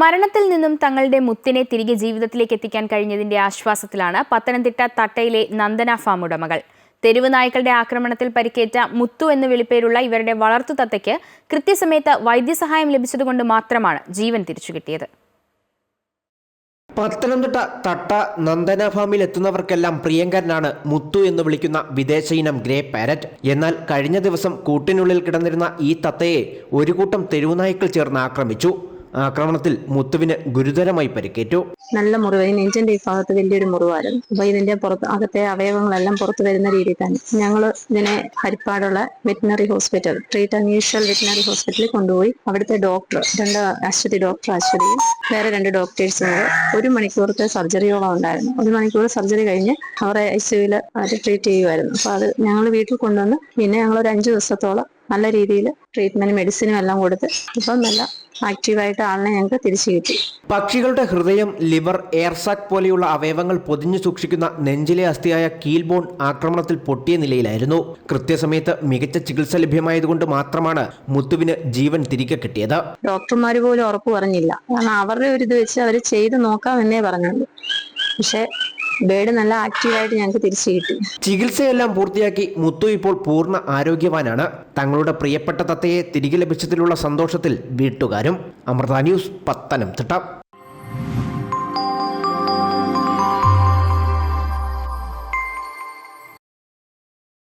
മരണത്തിൽ നിന്നും തങ്ങളുടെ മുത്തിനെ തിരികെ ജീവിതത്തിലേക്ക് എത്തിക്കാൻ കഴിഞ്ഞതിന്റെ ആശ്വാസത്തിലാണ് പത്തനംതിട്ട തട്ടയിലെ നന്ദന ഫാം ഉടമകൾ. തെരുവ് നായ്ക്കളുടെ ആക്രമണത്തിൽ പരിക്കേറ്റ മുത്തു എന്ന വിളിപ്പേരുള്ള ഇവരുടെ വളർത്തു തത്തയ്ക്ക് കൃത്യസമയത്ത് വൈദ്യസഹായം ലഭിച്ചതുകൊണ്ട് മാത്രമാണ് ജീവൻ തിരിച്ചു കിട്ടിയത്. പത്തനംതിട്ട തട്ട നന്ദന ഫാമിൽ എത്തുന്നവർക്കെല്ലാം പ്രിയങ്കരനാണ് മുത്തു എന്ന് വിളിക്കുന്ന വിദേശ ഇനം ഗ്രേ പാരറ്റ്. എന്നാൽ കഴിഞ്ഞ ദിവസം കൂട്ടിനുള്ളിൽ കിടന്നിരുന്ന ഈ തത്തയെ ഒരു കൂട്ടം തെരുവുനായ്ക്കൾ ചേർന്ന് ആക്രമിച്ചു. ആക്രമണത്തിൽ മുത്തുവിന് ഗുരുതരമായി പരിക്കേറ്റു. നല്ല മുറിവ് നെഞ്ചിന്റെ ഈ ഭാഗത്ത് വലിയൊരു മുറിവായിരുന്നു അപ്പൊ ഇതിന്റെ പുറത്ത് അകത്തെ അവയവങ്ങളെല്ലാം പുറത്തു വരുന്ന രീതിയിൽ തന്നെ. ഞങ്ങൾ ഇതിനെ ഹരിപ്പാടുള്ള veterinary hospital treat unusual veterinary ഹോസ്പിറ്റലിൽ കൊണ്ടുപോയി. അവിടുത്തെ ഡോക്ടർ രണ്ട് അശ്വതി ഡോക്ടർ അശ്വതിയും വേറെ രണ്ട് ഡോക്ടേഴ്സും കൂടെ ഒരു മണിക്കൂറത്തെ സർജറിയോളം ഉണ്ടായിരുന്നു. ഒരു മണിക്കൂർ സർജറി കഴിഞ്ഞ് അവരെ ഐ സിയുവിൽ ട്രീറ്റ് ചെയ്യുമായിരുന്നു. അപ്പൊ അത് ഞങ്ങൾ വീട്ടിൽ കൊണ്ടുവന്ന് പിന്നെ ഞങ്ങൾ ഒരു അഞ്ചു ദിവസത്തോളം നല്ല രീതിയിൽ ട്രീറ്റ്മെന്റ് മെഡിസിനും എല്ലാം കൊടുത്ത് ഇപ്പം നല്ല ആക്റ്റീവായിട്ട് ആളിനെ ഞങ്ങൾക്ക് തിരിച്ചു കിട്ടി. പക്ഷികളുടെ ഹൃദയം ലിവർ എയർസാക് പോലെയുള്ള അവയവങ്ങൾ പൊതിഞ്ഞു സൂക്ഷിക്കുന്ന നെഞ്ചിലെ അസ്ഥിയായ കീൽബോൺ ആക്രമണത്തിൽ പൊട്ടിയ നിലയിലായിരുന്നു. കൃത്യസമയത്ത് മികച്ച ചികിത്സ ലഭ്യമായതുകൊണ്ട് മാത്രമാണ് മുത്തുവിന് ജീവൻ തിരികെ കിട്ടിയത്. ഡോക്ടർമാർ പോലും ഉറപ്പ് പറഞ്ഞില്ല. കാരണം അവരുടെ ഒരു ഇത് വെച്ച് അവർ ചെയ്ത് നോക്കാമെന്നേ പറഞ്ഞുള്ളൂ. പക്ഷെ ബേഡ് നല്ല ആക്റ്റീവായിട്ട് ഞങ്ങൾക്ക് തിരിച്ചു കിട്ടി. ചികിത്സയെല്ലാം പൂർത്തിയാക്കി മുത്തു ഇപ്പോൾ പൂർണ ആരോഗ്യവാനാണ്. തങ്ങളുടെ പ്രിയപ്പെട്ട തത്തയെ തിരികെ ലഭിച്ചതിലുള്ള സന്തോഷത്തിൽ വീട്ടുകാരും. അമൃത ന്യൂസ് പത്തനംതിട്ട.